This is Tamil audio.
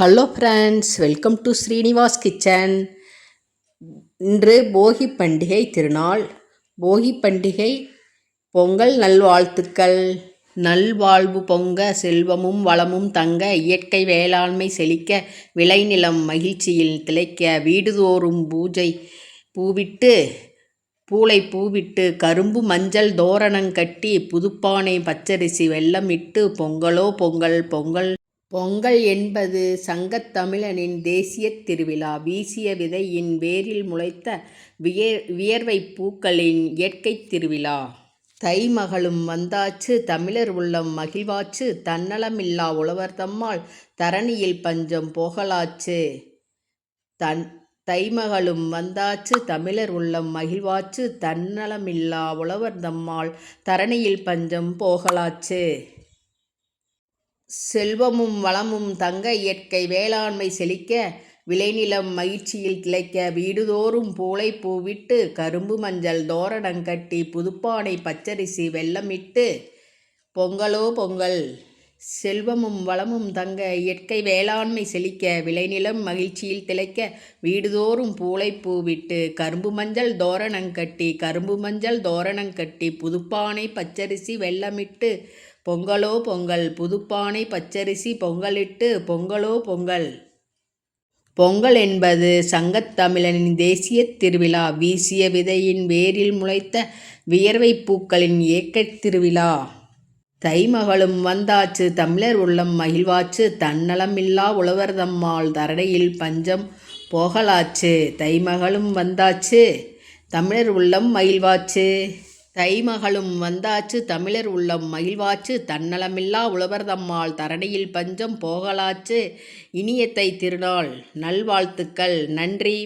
Hello friends welcome to Srinivas kitchen இன்று போகி பண்டிகை திருநாள். போகி பண்டிகை பொங்கல் நல்வாழ்த்துக்கள். நல்வாழ்வு பொங்க செல்வமும் வளமும் தங்க இயற்கை வேளாண்மை செழிக்க விளைநிலம் மகிழ்ச்சியில் திளைக்க வீடுதோறும் பூஜை பூவிட்டு பூளை பூவிட்டு கரும்பு மஞ்சள் தோரணம் கட்டி புதுப்பானை பச்சரிசி வெல்லமிட்டு பொங்கலோ பொங்கல் பொங்கல் பொங்கல் என்பது சங்கத்தமிழனின் தேசிய தேசியத் திருவிழா. வீசிய விதையின் வேரில் முளைத்த வியர்வைப் பூக்களின் இயற்கைத் திருவிழா. தை மகளும் வந்தாச்சு தமிழர் உள்ளம் மகிழ்வாச்சு தன்னலமில்லா உழவர்தம்மால் தரணியில் பஞ்சம் போகலாச்சு. தன் தைமகளும் வந்தாச்சு தமிழர் உள்ளம் மகிழ்வாச்சு தன்னலமில்லா உழவர்தம்மால் தரணியில் பஞ்சம் போகலாச்சு. செல்வமும் வளமும் தங்க இயற்கை வேளாண்மை செழிக்க விளைநிலம் மகிழ்ச்சியில் திளைக்க வீடுதோறும் பூளை பூவிட்டு கரும்பு மஞ்சள் தோரணம் கட்டி புதுப்பானை பச்சரிசி வெல்லமிட்டு பொங்கலோ பொங்கல். செல்வமும் வளமும் தங்க இயற்கை வேளாண்மை செழிக்க விளைநிலம் மகிழ்ச்சியில் திளைக்க வீடுதோறும் பூளை பூவிட்டு கரும்பு மஞ்சள் தோரணங்கட்டி கரும்பு மஞ்சள் தோரணங்கட்டி புதுப்பானை பச்சரிசி வெல்லமிட்டு பொங்கலோ பொங்கல் புதுப்பானை பச்சரிசி பொங்கலிட்டு பொங்கலோ பொங்கல். பொங்கல் என்பது சங்கத்தமிழனின் தேசிய தேசியத் திருவிழா. வீசிய விதையின் வேரில் முளைத்த வியர்வைப் பூக்களின் ஏக்கத் திருவிழா. தை மகளும் வந்தாச்சு தமிழர் உள்ளம் மகிழ்வாச்சு தன்னலமில்லா உழவர்தம்மால் தரடையில் பஞ்சம் போகலாச்சு. தை மகளும் வந்தாச்சு தமிழர் உள்ளம் மகிழ்வாச்சு தைமகளும் வந்தாச்சு தமிழர் உள்ளம் மகிழ்வாச்சு தன்னலமில்லா உழவர்தம்மாள் தரணியில் பஞ்சம் போகலாச்சு. இனியத்தை திருநாள் நல்வாழ்த்துக்கள் நன்றி